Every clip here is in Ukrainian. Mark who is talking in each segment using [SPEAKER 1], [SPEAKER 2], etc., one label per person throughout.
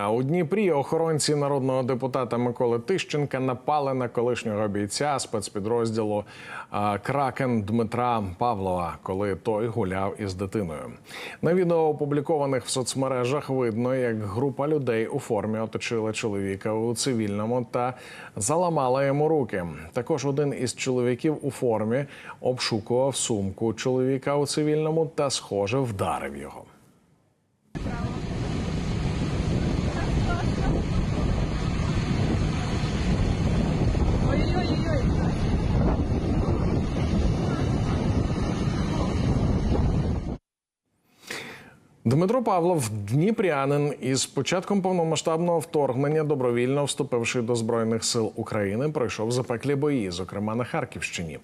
[SPEAKER 1] А у Дніпрі охоронці народного депутата Миколи Тищенка напали на колишнього бійця спецпідрозділу Кракен Дмитра Павлова, коли той гуляв із дитиною. На відео, опублікованих в соцмережах, видно, як група людей у формі оточила чоловіка у цивільному та заламала йому руки. Також один із чоловіків у формі обшукував сумку чоловіка у цивільному та, схоже, вдарив його. Дмитро Павлов, дніпрянин, із початком повномасштабного вторгнення, добровільно вступивши до збройних сил України, пройшов запеклі бої, зокрема на Харківщині.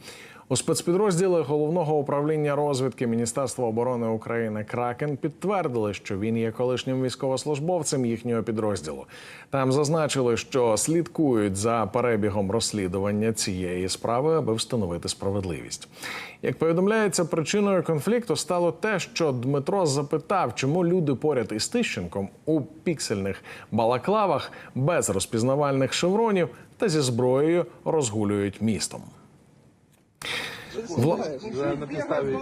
[SPEAKER 1] У спецпідрозділи головного управління розвідки Міністерства оборони України Кракен підтвердили, що він є колишнім військовослужбовцем їхнього підрозділу. Там зазначили, що слідкують за перебігом розслідування цієї справи, аби встановити справедливість. Як повідомляється, причиною конфлікту стало те, що Дмитро запитав, чому люди поряд із Тищенком у піксельних балаклавах без розпізнавальних шевронів та зі зброєю розгулюють містом. Вла...
[SPEAKER 2] На підставі.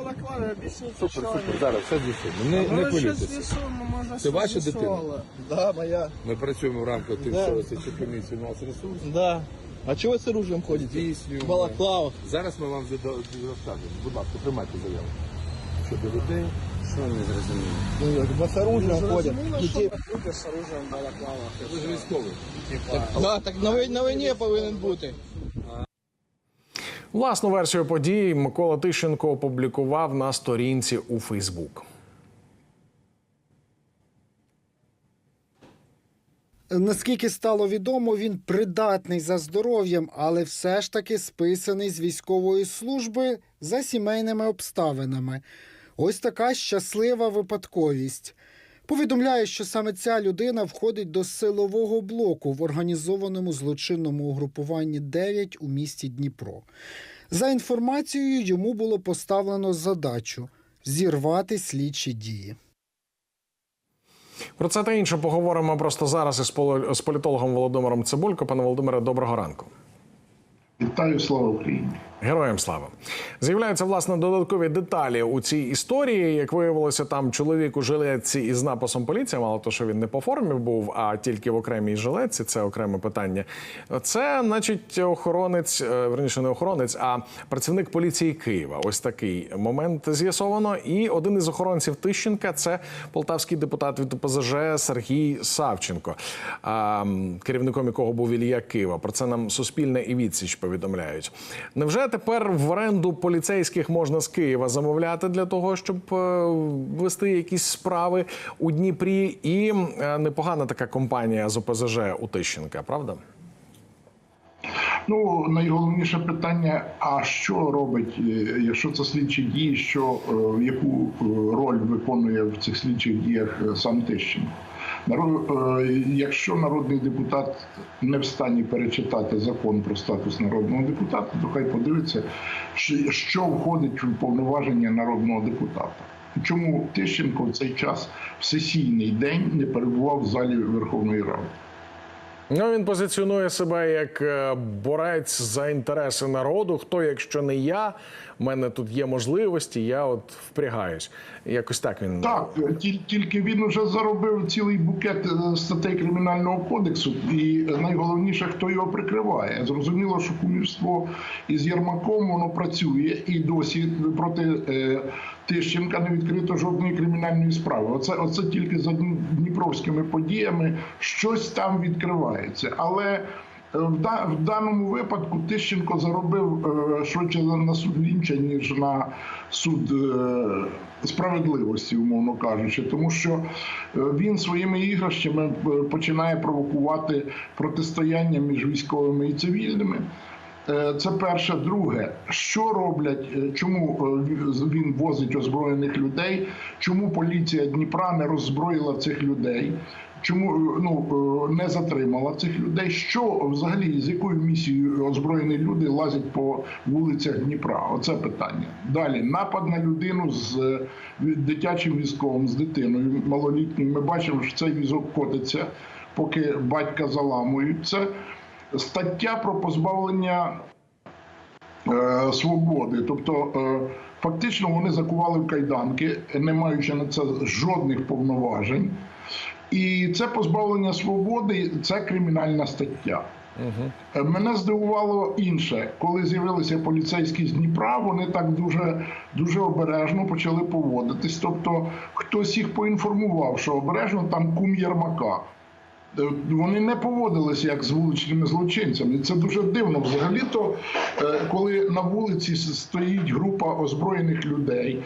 [SPEAKER 2] Супер, супер, зараз все з'ясуємо. Не, не
[SPEAKER 3] Ну, що
[SPEAKER 2] хвилюйтеся. Це ваша дитина?
[SPEAKER 4] Да, моя.
[SPEAKER 2] Ми працюємо в рамках тим,
[SPEAKER 4] Да.
[SPEAKER 2] що слідчі комісії у нас ресурс.
[SPEAKER 4] Да. А чего вы с оружием ходите?
[SPEAKER 2] Здійснюємо.
[SPEAKER 4] В балаклавах.
[SPEAKER 2] Зараз ми вам зада- розкажемо. Будь ласка, приймайте заяву. Щодо людей.
[SPEAKER 4] Ну, як бы с оружием ходят.
[SPEAKER 3] Зрозуміло, що
[SPEAKER 4] Детей.
[SPEAKER 3] люди з оружием в балаклавах.
[SPEAKER 2] Ви ж військовий.
[SPEAKER 4] Да, так на, вой- на війні повинен бути.
[SPEAKER 1] Власну версію подій Микола Тищенко опублікував на сторінці у Фейсбук.
[SPEAKER 5] Наскільки стало відомо, він придатний за здоров'ям, але все ж таки списаний з військової служби за сімейними обставинами. Ось така щаслива випадковість. Повідомляє, що саме ця людина входить до силового блоку в організованому злочинному угрупуванні 9 у місті Дніпро. За інформацією, йому було поставлено задачу зірвати слідчі дії.
[SPEAKER 1] Про це та інше поговоримо просто зараз із з політологом Володимиром Цибулько. Пане Володимире, доброго ранку.
[SPEAKER 6] Вітаю, слава Україні.
[SPEAKER 1] Героям слава з'являються власне додаткові деталі у цій історії. Як виявилося, там чоловік у жилетці із написом поліція, мало то, що він не по формі був, а тільки в окремій жилетці. Це окреме питання. Це, значить, охоронець, е, верніше, не охоронець, а працівник поліції Києва. Ось такий момент з'ясовано. І один із охоронців Тищенка це полтавський депутат від ОПЗЖ Сергій Савченко, керівником якого був Ілля Кива. Про це нам Суспільне і відсіч повідомляють. Невже тепер в оренду поліцейських можна з Києва замовляти для того, щоб е, вести якісь справи у Дніпрі? І е, непогана така компанія з ОПЗЖ у Тищенка, правда?
[SPEAKER 6] Ну найголовніше питання: а що робить, е, якщо це слідчі дії, що яку роль виконує в цих слідчих діях сам Тищенко? Наро- е, Якщо народний депутат не в стані перечитати закон про статус народного депутата, то хай подивиться, що входить в повноваження народного депутата. Чому Тищенко в цей час в сесійний день не перебував в залі Верховної Ради?
[SPEAKER 1] Ну він позиціонує себе як е, борець за інтереси народу. Хто, якщо не я, в мене тут є можливості, я от впрягаюсь. Якось так він
[SPEAKER 6] Так, тіль- тільки він вже заробив цілий букет е, статей кримінального кодексу, і найголовніше, хто його прикриває. Зрозуміло, що кумівство із Єрмаком воно працює і досі проти е, Тищенка не відкрито жодної кримінальної справи. Оце, оце тільки за Дні- дніпровськими подіями щось там відкривається. Але е, в, да- в даному випадку Тищенко заробив е, швидше на суд лінча, ніж на суд е, справедливості, умовно кажучи, тому що е, він своїми іграшками е, починає провокувати протистояння між військовими і цивільними. Е, Це перше. Друге, що роблять, е, чому е, він возить озброєних людей, чому поліція Дніпра не роззброїла цих людей, чому ну, не затримала цих людей? Що взагалі з якою місією озброєні люди лазять по вулицях Дніпра? Оце питання. Далі напад на людину з дитячим візком, з дитиною малолітньою. Ми бачимо, що цей візок котиться поки батька заламують. Це стаття про позбавлення е, свободи. Тобто, е, фактично, вони закували в кайданки, не маючи на це жодних повноважень. І це позбавлення свободи це кримінальна стаття. Е, Мене здивувало інше, коли з'явилися поліцейські з Дніпра, вони так дуже, дуже обережно почали поводитись. Тобто хтось їх поінформував, що обережно там кум Єрмака. Е, Вони не поводилися як з вуличними злочинцями. Це дуже дивно. Взагалі-то, е, коли на вулиці стоїть група озброєних людей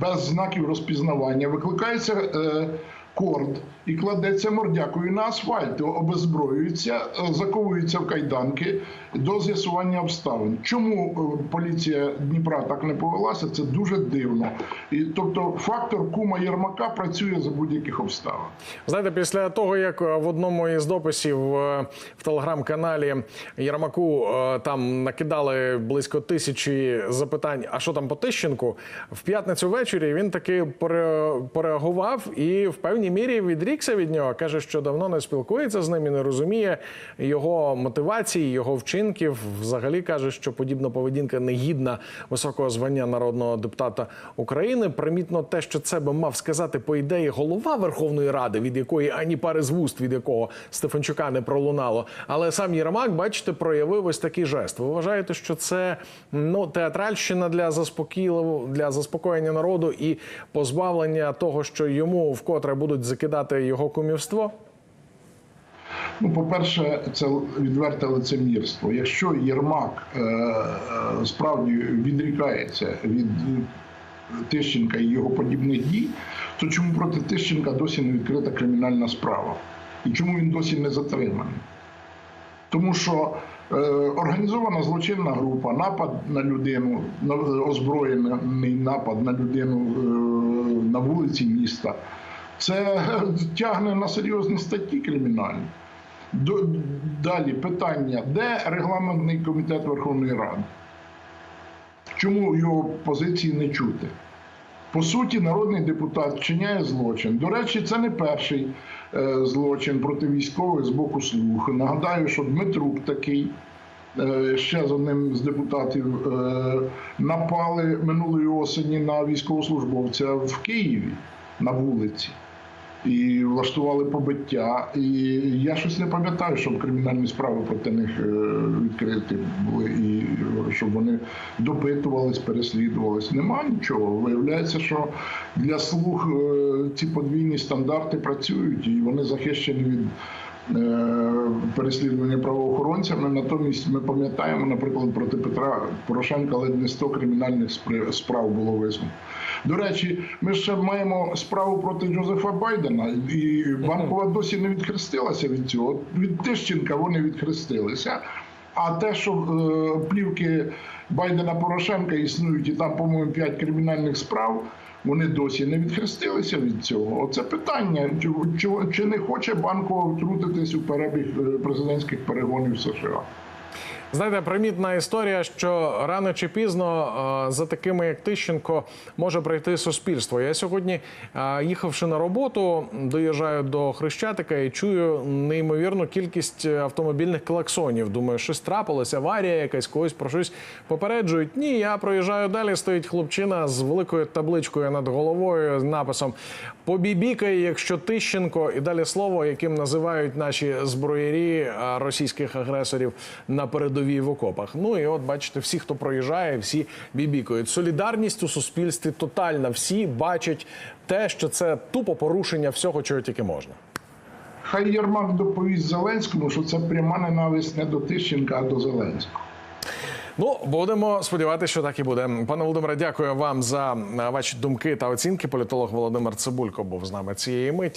[SPEAKER 6] без знаків розпізнавання, викликається е, корд і кладеться мордякою на асфальт, обезброюється, е, заковується в кайданки до з'ясування обставин. Чому е, поліція Дніпра так не повелася? Це дуже дивно. І тобто, фактор кума Єрмака працює за будь-яких обставин.
[SPEAKER 1] Знаєте, після того, як е, в одному із дописів в телеграм-каналі Єрмаку там накидали близько тисячі запитань, а що там по Тищенку, в п'ятницю ввечері він таки пере- пореагував і в певній мірі відрікся від нього. каже, що давно не спілкується з ним і не розуміє його мотивації, його вчинків. Взагалі каже, що подібна поведінка не гідна високого звання народного депутата України. Примітно те, що це би мав сказати по ідеї голова Верховної Ради, від якої ані пари з вуст, від якого Стефанчука не пролунало. Але сам Єрмак, бачите, проявив ось такий жест. Ви вважаєте, що це ну театральщина для заспокійливо для заспокоєння народу і позбавлення того, що йому вкотре будуть закидати його кумівство?
[SPEAKER 6] Ну, по-перше, це відверте лицемірство. Якщо Єрмак е, е, справді відрікається від Тищенка і його подібних дій, то чому проти Тищенка досі не відкрита кримінальна справа? І чому він досі не затриманий? Тому що е, організована злочинна група, напад на людину, на- озброєний напад на людину е, на вулиці міста, це тягне на серйозні статті кримінальні. Далі питання: де регламентний комітет Верховної Ради? Чому його позиції не чути? По суті, народний депутат вчиняє злочин. До речі, це не перший е, злочин проти військових з боку слух. Нагадаю, що Дмитрук такий, е, ще з одним з депутатів, е, напали минулої осені на військовослужбовця в Києві на вулиці. І влаштували побиття. І я щось не пам'ятаю, щоб кримінальні справи проти них е, відкриті були, і щоб вони допитувались, переслідувались. Нема нічого. Виявляється, що для слуг е, ці подвійні стандарти працюють і вони захищені від. Е, Переслідування правоохоронцями, натомість ми пам'ятаємо, наприклад, проти Петра Порошенка ледь не 100 кримінальних справ було висунуто. До речі, ми ще маємо справу проти Джозефа Байдена, і банкова досі не відхрестилася від цього. Від Тищенка вони відхрестилися. А те, що е, плівки Байдена Порошенка існують, і там, по-моєму, п'ять кримінальних справ, вони досі не відхрестилися від цього. Оце питання: чи, не хоче банкова втрутитись у перебіг е, президентських перегонів США?
[SPEAKER 1] Знаєте, примітна історія, що рано чи пізно е, за такими, як Тищенко, може прийти суспільство. Я сьогодні, е, їхавши на роботу, доїжджаю до Хрещатика і чую неймовірну кількість автомобільних клаксонів. Думаю, щось трапилось, аварія якась, когось про щось попереджують. Ні, я проїжджаю далі. Стоїть хлопчина з великою табличкою над головою з написом Побібікай, якщо Тищенко, і далі слово, яким називають наші зброярі е, російських агресорів на передовій в окопах. Ну і от бачите, всі, хто проїжджає, всі бібікають. Солідарність у суспільстві тотальна. Всі бачать те, що це тупо порушення всього, чого тільки можна.
[SPEAKER 6] Хай Єрмак доповість Зеленському, що це пряма ненависть не до Тищенка, а до Зеленського.
[SPEAKER 1] Ну, будемо сподіватися, що так і буде. Пане Володимире, дякую вам за ваші думки та оцінки. Політолог Володимир Цибулько був з нами цієї миті.